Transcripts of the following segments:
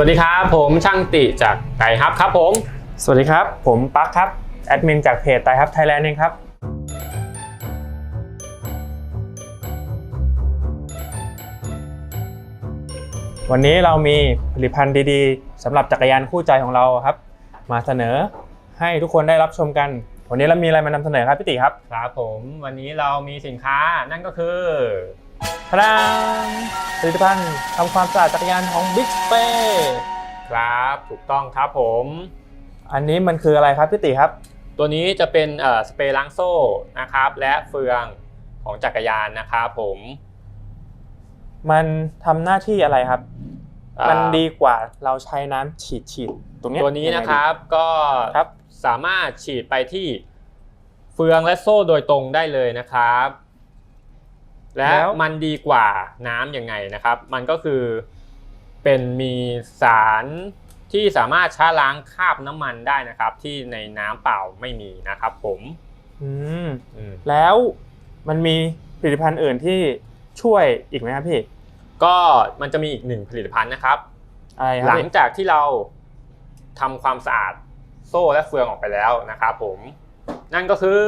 วัสดีครับ ผมช่างติจากไก่ฮับครับผม สวัสดีครับ ผมปั๊กครับแอดมินจากเพจไตครับไทยแลนด์เองครับ วันนี้เรามีผลิตภัณฑ์ดีๆสำหรับจักรยานคู่ใจของเราครับ มาเสนอให้ทุกคนได้รับชมกัน วันนี้เรามีอะไรมานำเสนอครับพี่ติครับ ครับผมวันนี้เรามีสินค้านั่นก็คือ พลังผลิตภัณฑ์ทำความสะอาดจักรยานของ Big Spray ครับถูกต้องครับผม อันนี้มันคืออะไรครับพี่ติครับ ตัวนี้จะเป็นเอ่อสเปรย์ล้างโซ่นะครับ และเฟืองของจักรยานนะครับผม มันทำหน้าที่อะไรครับอ่ามันดีกว่าเราใช้น้ำฉีดฉีดๆตรงเนี้ยตัวนี้ยังไงนะดีครับก็ครับสามารถฉีดไปที่เฟืองและโซ่โดยตรงได้เลยนะครับ และมันดีกว่าน้ำยังไงนะครับ มันก็คือเป็นมีสารที่สามารถช้าล้างคราบน้ำมันได้นะครับ ที่ในน้ำเปล่าไม่มีนะครับ ผมอืมอืม แล้วมันมีผลิตภัณฑ์อื่นที่ช่วยอีกไหมครับพี่ก็มันจะมีอีกหนึ่งผลิตภัณฑ์นะครับ อะไรคหรับลังพี่จากที่เราทำความสะอาดโซ่และเฟืองออกไปแล้วนะครับผม นั่นก็คือ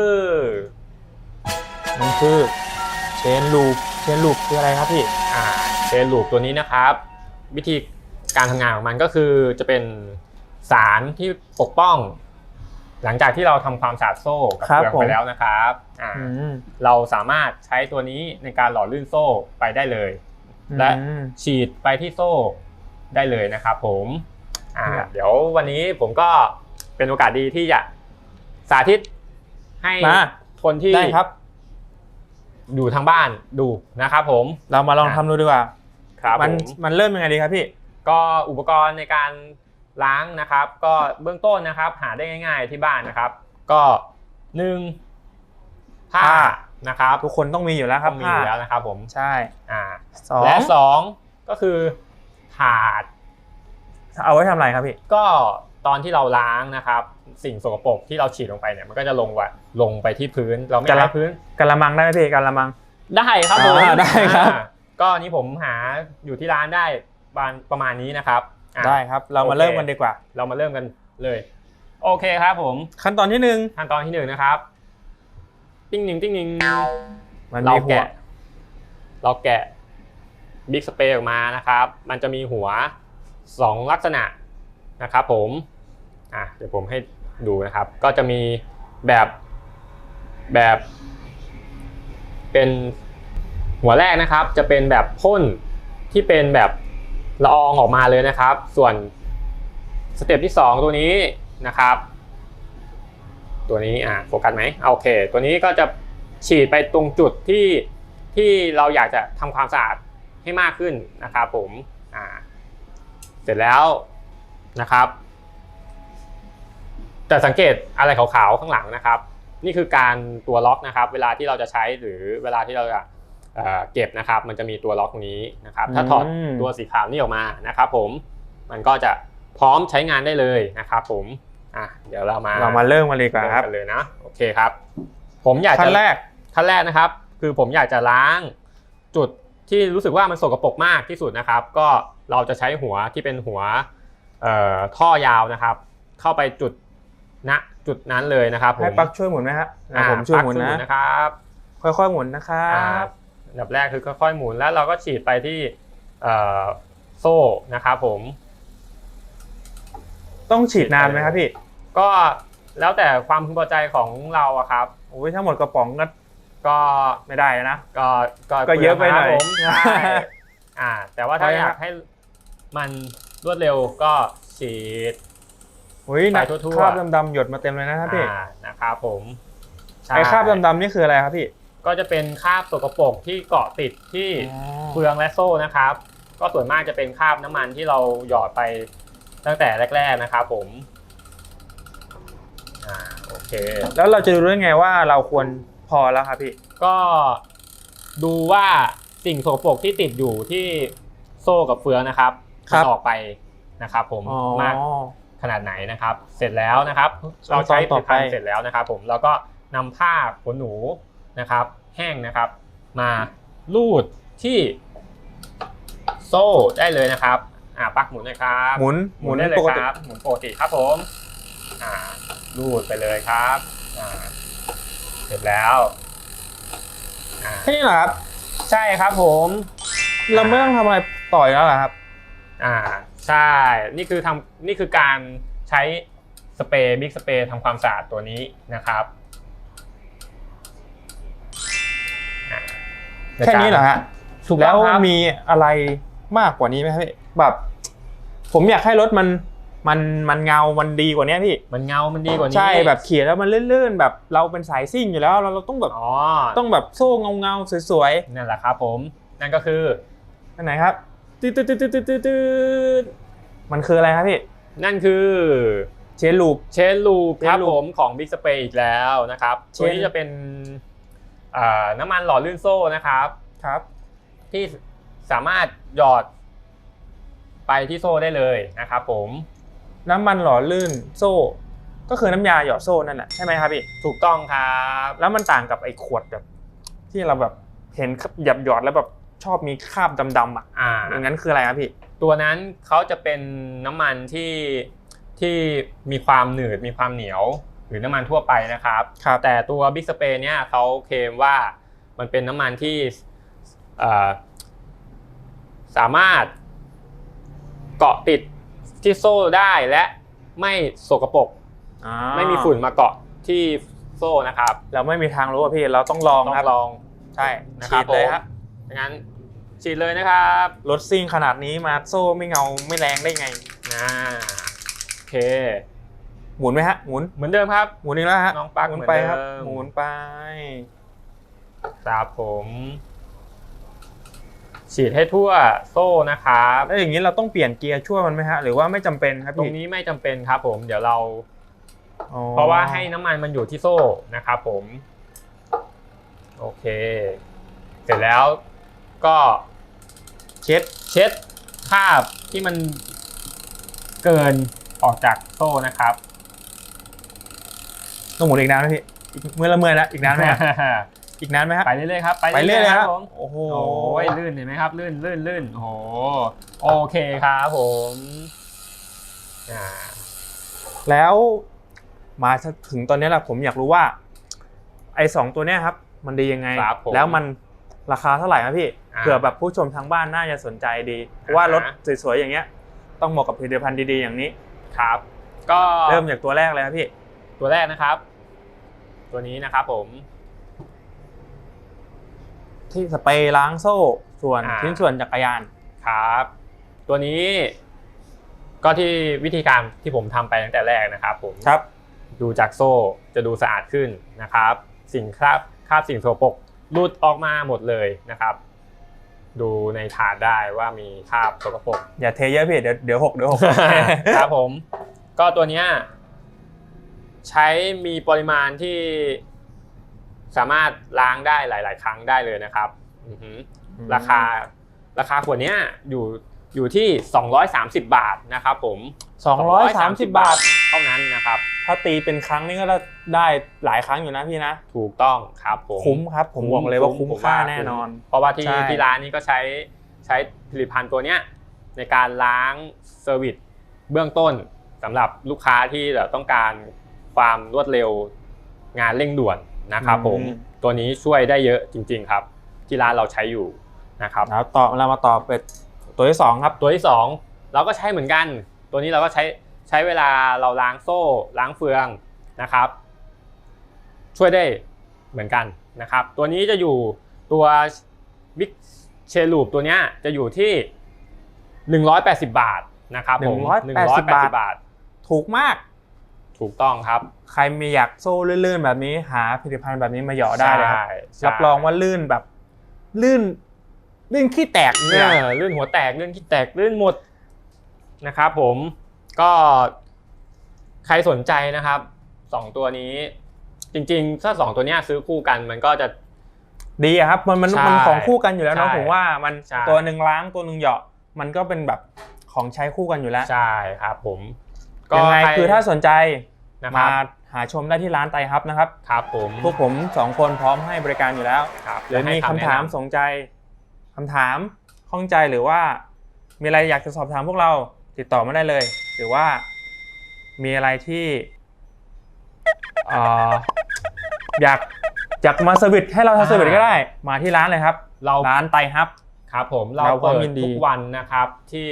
มันคือ เชนลูปเชนลูปคืออะไรครับพี่อ่าเชนลูปตัวนี้นะครับ วิธีการทำงานของมันก็คือจะเป็นสารที่ปกป้อง หลังจากที่เราทำความสะอาดโซ่กับครับเฟืองผมไปแล้วนะครับอ่าอืมเราสามารถใช้ตัวนี้ในการหล่อลื่นโซ่ไปได้เลย และอืมฉีดไปที่โซ่ได้เลยนะครับผมอ่าครับเดี๋ยววันนี้ผมก็เป็นโอกาสดีที่จะสาธิตให้มาคนที่ได้ครับ อยู่ทางบ้านดูนะครับผม เรามาลองอะทำดูดีกว่าครับมันผมมันเริ่มยังไงดีครับพี่ ก็อุปกรณ์ในการล้างนะครับ ก็เบื้องต้นนะครับ หาได้ง่าย ๆที่บ้านนะครับ ก็หนึ่งผ้าผ้า นะครับทุกคนต้องมีอยู่แล้วครับต้องมีอยู่แล้วนะครับผมใช่อ่าสองและสองก็คือถาดเอาไว้ทำอะไรครับพี่ก็ ตอนที่เราล้างนะครับ สิ่งสกปรกที่เราฉีดลงไปเนี่ยมันก็จะลงไว้ลงไปที่พื้นเราไม่จะรัล้าบงพื้นกะละมังได้ไหมพี่กะละมังได้ครับผมอ่าได้ครับอ่าก็อันนี้ผมหาอยู่ที่ร้านได้ประมาณประมาณนี้นะครับอะได้ครับเรามาโอเคเริ่มกันดีกว่า เรามาเริ่มกันเลย โอเคครับผม ขั้นตอนที่หนึ่งขั้นตอนที่หนึ่งนะครับติ้งหนึ่งติ้งหนึ่งมันเรามีหัวแกะ เราแกะบิ๊กสเปรย์ออกมานะครับ มันจะมีหัวสองลักษณะ นะครับผมอะเดี๋ยวผมให้ดูนะครับ ก็จะมีแบบแบบเป็นหัวแรกนะครับ จะเป็นแบบพ่นที่เป็นแบบละอองออกมาเลยนะครับ ส่วนสเต็ปที่สองตัวนี้นะครับ ตัวนี้อะโฟกัสไหมโอเค ตัวนี้ก็จะฉีดไปตรงจุดที่ที่เราอยากจะทำความสะอาดให้มากขึ้นนะครับผมอ่าเสร็จแล้ว นะครับ แต่สังเกตอะไรขาวๆข้างหลังนะครับ นี่คือการตัวล็อกนะครับ เวลาที่เราจะใช้หรือเวลาที่เราจะเอ่อเก็บนะครับ มันจะมีตัวล็อกตรงนี้นะครับ ถ้าถอดอืมตัวสีขาวนี่ออกมานะครับ ผมมันก็จะพร้อมใช้งานได้เลยนะครับผมอะเดี๋ยวเรามาเรามาเริ่มกันเลยดีกว่าเริ่มครับกันเลยนะโอเคครับ ผมอยากจะขั้นแรกขั้นแรกนะครับ คือผมอยากจะล้างจุดที่รู้สึกว่ามันสกปรกมากที่สุดนะครับ ก็เราจะใช้หัวที่เป็นหัวเอ่อ ท่อยาวนะครับ เข้าไปจุดณจุดนั้นเลยนะครับผมให้ปักช่วยหมุนไหมฮะอะอ่าผมช่วยหมุนปักนะนะครับ ค่อยๆหมุนนะครับอ่าอันดับแรกคือค่อยๆหมุนแล้วเราก็ฉีดไปที่เอ่อโซ่นะครับผม ต้องฉีดนานไหมครับพี่ ก็แล้วแต่ความพึงพอใจของเราอะครับโอ้ยถ้าหมดกระป๋องก็ก็ไม่ได้นะ ก็ก็ก็เยอะไปหน่อยครับผมใช่อ่า แต่ว่าถ้าไปอครับยากให้มัน รวดเร็วก็ฉีด อุ้ยนะไปทั่วๆ คราบดำๆหยดมาเต็มเลยนะครับพี่อ่านะครับผมใช่ไอ้คราบดำๆนี่คืออะไรครับพี่ก็จะเป็นคราบสกปรกที่เกาะติดที่เฟืองและโซ่นะครับ ก็ส่วนมากจะเป็นคราบน้ำมันที่เราหยอดไปตั้งแต่แรก ๆนะครับผมอ่าโอเค แล้วเราจะรู้ได้ไงว่าเราควรพอแล้วครับพี่ ก็ดูว่าสิ่งสกปรกที่ติดอยู่ที่โซ่กับเฟืองนะครับครั มับนออกไปนะครับ ผมอ๋อมากขนาดไหนนะครับ เสร็จแล้วนะครับ เราใช้ผต่ลิอตไปภัณฑ์เสร็จแล้วนะครับ ผมเราก็นำผ้าขนหนูนะครับ แห้งนะครับ มาลูดที่โซ่ได้เลยนะครับอ่าปลั๊กหมุนเลยครับหมุนหมุนได้เลยปกคติรับหมุนปกติครับผมอ่ารูดไปเลยครับอ่าเสร็จแล้วอ่าแค่นี้เหรอครับ ใช่ครับผม เราไม่ต้องทำอะไรต่อยแล้วเหรอครับ อ่าใช่นี่คือทำนี่คือการใช้สเปรย์บิ๊กสเปรย์ทำความสะอาดตัวนี้นะครับอ่าแค่นี้เหรอฮะถูกแล้แล้ววครับมีอะไรมากกว่านี้ไหมครับพี่แบบ ผมอยากให้รถมันมันมันเงา มันดีกว่านี้พี่ มันเงา มันดีกว่านี้ ใช่แบบขี่แล้วมันลื่นๆ แบบเราเป็นสายซิ่งอยู่แล้ว เราเราต้องแบบอ๋อต้องแบบโซ่เงาเงาๆสวยนั่นแหละครับผม นั่นก็คือๆอันไหนครับ ตืดตืดตืดตืดตืดตืดมันคืออะไรครับพี่ นั่นคือเชนลูป เชนลูปครับ Chain loop ผมของ Big Spray อีกแล้วนะครับ Chain ตัวนี้จะเป็นอ่าน้ำมันหล่อลื่นโซ่นะครับ ครับ ที่สามารถหยอดไปที่โซ่ได้เลยนะครับผมน้ำมันหล่อลื่นโซ่ ก็คือน้ำยาหยอดโซ่นั่นแหละใช่ไหมครับพี่ ถูกต้องครับ แล้วมันต่างกับไอ้ขวดแบบ ที่เราแบบเห็นหยับหยอดแล้วแบบ ชอบมีคราบดำๆอะอ่าอย่างนั้นคืออะไรครับพี่ ตัวนั้นเขาจะเป็นน้ำมันที่ที่มีความหนืดมีความเหนียว หรือน้ำมันทั่วไปนะครับครับแต่ตัว Big Spray เนี่ยเขาเคลมว่ามันเป็นน้ำมันที่เอ่อสามารถเกาะติดที่โซ่ได้และไม่สกปรกอ่าไม่มีฝุ่นมาเกาะที่โซ่นะครับ เราไม่มีทางรู้อะพี่เราต้องลองต้องครับลองใช่นะคฉีรับดเลยผมครับงั้น ฉีดเลยนะครับรถซิ่งขนาดนี้มาโซ่ไม่เงาไม่แรงได้ไงอ่าโอเค หมุนไหมฮะหมุนเหมือนเดิมครับ หมุนอีกแล้วฮะน้องปลั๊กหมุนเหมือนไปครับเดิม หมุนไป ครับผม ฉีดให้ทั่วโซ่นะครับ แล้วอย่างนี้เราต้องเปลี่ยนเกียร์ช่วยมันไหมฮะ หรือว่าไม่จำเป็นครับตรงพี่นี้ไม่จำเป็นครับผมเดี๋ยวเรา อ๋อเพราะว่าให้น้ำมันมันอยู่ที่โซ่นะครับผม โอเค เสร็จแล้วก็ เช็ดเช็ดคราบที่มันเกินออกจากโซ่นะครับต้องหมุนอีกนานไหมพี่อีกเมื่อละเมื่อนะอีกนานไหมฮะอีกนานไหมฮะไปเรื่อยๆครับไปเรื่อยเลยครับผมโอ้โหโอ้ยลื่นเห็นไหมครับลื่นลื่นลื่นโอ้โหโอเคครับผมอ่าแล้วมาถึงตอนนี้แหละผมอยากรู้ว่า ไอ้สองตัวเนี้ยครับ มันดียังไงครับผมแล้วมัน ราคาเท่าไหร่ครับพี่อ่าเผื่อแบบผู้ชมทางบ้านน่าจะสนใจดีเพราะว่าอ่าฮะรถสวยๆอย่างเงี้ย ต้องเหมาะกับผลิตภัณฑ์ดีๆอย่างนี้ครับ ก็เริ่มจากตัวแรกเลยครับพี่ ตัวแรกนะครับ ตัวนี้นะครับผม ที่สเปรย์ล้างโซ่ ส่วนอ่าชิ้นส่วนจักรยานครับ ตัวนี้ ก็ที่วิธีการที่ผมทำไปตั้งแต่แรกนะครับ ผมครับ ดูจากโซ่จะดูสะอาดขึ้นนะครับ สิ่งคราบคราบสิ่งโสโปรก หลุดออกมาหมดเลยนะครับ ดูในถาดได้ว่ามีคราบสกปรกอย่าเทเยอะพี่เดี๋ยวเดี๋ยวหกเดี๋ยวหกครับผม ก็ตัวเนี้ยใช้มีปริมาณที่สามารถล้างได้หลาย ๆ ครั้งได้เลยนะครับอือหือราคาราคาขวดเนี้ยอยู่อยู่ที่ 230 บาทนะครับผมสองร้อยสามสิบบาท เท่านั้นนะครับ ถ้าตีเป็นครั้งนี่ก็ได้หลายครั้งอยู่นะพี่นะ ถูกต้องครับผมคุ้มครับ ผมบอกเลยว่าคุ้มผค่าว่แน่นอน เพราะว่าที่ใช่ที่ร้านนี้ก็ใช้ใช้ผลิตภัณฑ์ตัวเนี้ยในการล้างเซอร์วิสเบื้องต้นสำหรับลูกค้าที่แบบต้องการความรวดเร็วงานเร่งด่วนนะครับผมตัวนี้ช่วยได้เยอะจริง ๆครับ ที่ร้านเราใช้อยู่นะครับแล้วต่อเรามาต่อเป็นตัวที่สองครับตัวที่สองเราก็ใช้เหมือนกัน ตัวนี้เราก็ใช้ ใช้เวลาเราล้างโซ่ล้างเฟืองนะครับ ช่วยได้เหมือนกันนะครับ ตัวนี้จะอยู่ตัวบิ๊กเชลูปตัวเนี้ยจะอยู่ที่ 180 บาทนะครับผม180 บาทบาท ถูกมาก ถูกต้องครับ ใครมีอยากโซ่ลื่นๆ แบบนี้หาผลิตภัณฑ์แบบนี้มาเหยาะได้เลยครับใช่รับรองว่าลื่นแบบลื่นลื่นขี้แตกเนี่เนี่ยยลื่นหัวแตกลื่นขี้แตกลื่นหมดนะครับผม ก็ใครสนใจนะครับสองตัวนี้ จริงๆ ถ้าสองตัวเนี้ยซื้อคู่กันมันก็จะ ดีอะครับมันมันใช่มันของคู่กันอยู่แล้วเนาะใช่ผมว่ามันใช่ ตัวหนึ่งล้างตัวหนึ่งเหยาะมันก็เป็นแบบของใช้คู่กันอยู่แล้วใช่ครับผมยังไงใรคือถ้าสนใจนะคมารับหาชมได้ที่ร้านไตรฮับนะครับ ครับผมพวกผมสองคนพร้อมให้บริการอยู่แล้วครับหรือมีคำถามแนะนสนใจคำถามข้องใจหรือว่า มีอะไรอยากจะสอบถามพวกเรา ติดต่อมาได้เลย หรือว่ามีอะไรที่เอ่ออยากอยากมาเซอร์วิสให้เราทำเซอร์วิสก็ได้ มาที่ร้านเลยครับ เราร้านไตฮับครับผมเราเราพร้อมเปิดยินดีทุกวันนะครับที่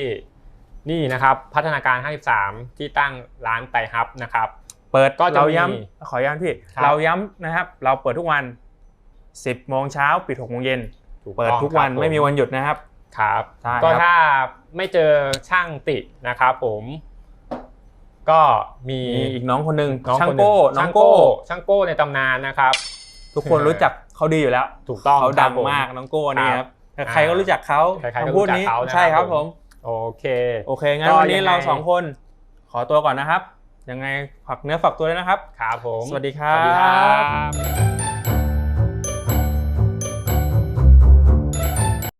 นี่นะครับพัฒนาการ 53 ที่ตั้งร้านไตรฮับนะครับ เปิดก็จะเรามีย้ำขอย้ำพี่ครับเราย้ำนะครับ เราเปิดทุกวัน 10โมงเช้าปิด6โมงเย็นถูกเปิดต้องทุกวันครับผไม่มีวันหยุดนะครับครับใช่ก็ครับถ้า ไม่เจอช่างติดนะครับผมก็มีมีอีกน้องคนหนึ่งน้องช่างคนหนึ่โก้น้องโก้ช่างโก้ในตำนานนะครับ ทุกคนรู้จักเขาดีอยู่แล้ว ถูกต้องเขาดังครับผมากน้องโก้นี่คครัรับบใครๆก็รู้จักเขาใครๆก็คำพูดรู้จักนี้เขานะครับใช่ครับผผมมโอเคโอเคงั้นก็วันนี้ยังไงเราสองคนขอตัวก่อนนะครับ ยังไงฝากเนื้อฝากตัวด้วยนะครับครับผมสวัสดีครับสวัสดีครับ